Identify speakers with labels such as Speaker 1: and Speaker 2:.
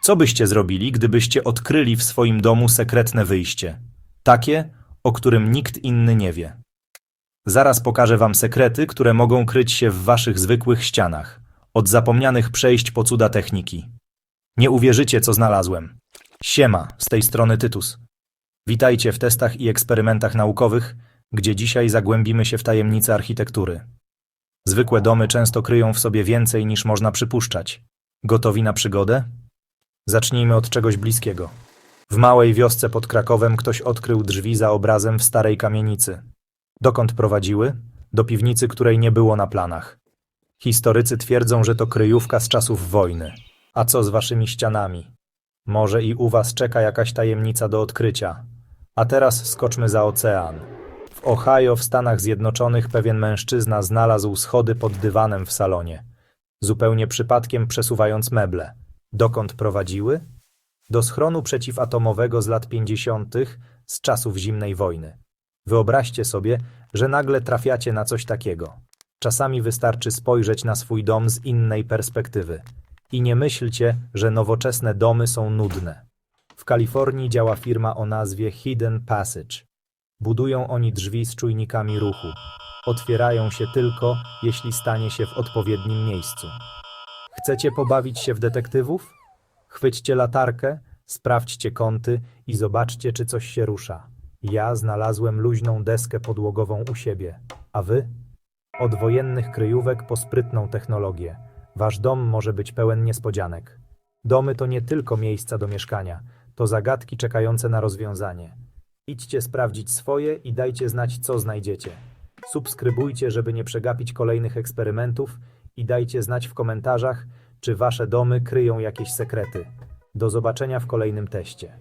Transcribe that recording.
Speaker 1: Co byście zrobili, gdybyście odkryli w swoim domu sekretne wyjście? Takie, o którym nikt inny nie wie. Zaraz pokażę wam sekrety, które mogą kryć się w waszych zwykłych ścianach, od zapomnianych przejść po cuda techniki. Nie uwierzycie, co znalazłem. Siema, z tej strony Tytus. Witajcie w testach i eksperymentach naukowych, gdzie dzisiaj zagłębimy się w tajemnice architektury. Zwykłe domy często kryją w sobie więcej niż można przypuszczać. Gotowi na przygodę? Zacznijmy od czegoś bliskiego. W małej wiosce pod Krakowem ktoś odkrył drzwi za obrazem w starej kamienicy. Dokąd prowadziły? Do piwnicy, której nie było na planach. Historycy twierdzą, że to kryjówka z czasów wojny. A co z waszymi ścianami? Może i u was czeka jakaś tajemnica do odkrycia. A teraz skoczmy za ocean. W Ohio w Stanach Zjednoczonych pewien mężczyzna znalazł schody pod dywanem w salonie, zupełnie przypadkiem przesuwając meble. Dokąd prowadziły? Do schronu przeciwatomowego z lat 50. z czasów zimnej wojny. Wyobraźcie sobie, że nagle trafiacie na coś takiego. Czasami wystarczy spojrzeć na swój dom z innej perspektywy. I nie myślcie, że nowoczesne domy są nudne. W Kalifornii działa firma o nazwie Hidden Passage. Budują oni drzwi z czujnikami ruchu. Otwierają się tylko, jeśli stanie się w odpowiednim miejscu. Chcecie pobawić się w detektywów? Chwyćcie latarkę, sprawdźcie kąty i zobaczcie, czy coś się rusza. Ja znalazłem luźną deskę podłogową u siebie. A wy? Od wojennych kryjówek po sprytną technologię. Wasz dom może być pełen niespodzianek. Domy to nie tylko miejsca do mieszkania, to zagadki czekające na rozwiązanie. Idźcie sprawdzić swoje i dajcie znać, co znajdziecie. Subskrybujcie, żeby nie przegapić kolejnych eksperymentów i dajcie znać w komentarzach, czy wasze domy kryją jakieś sekrety. Do zobaczenia w kolejnym teście.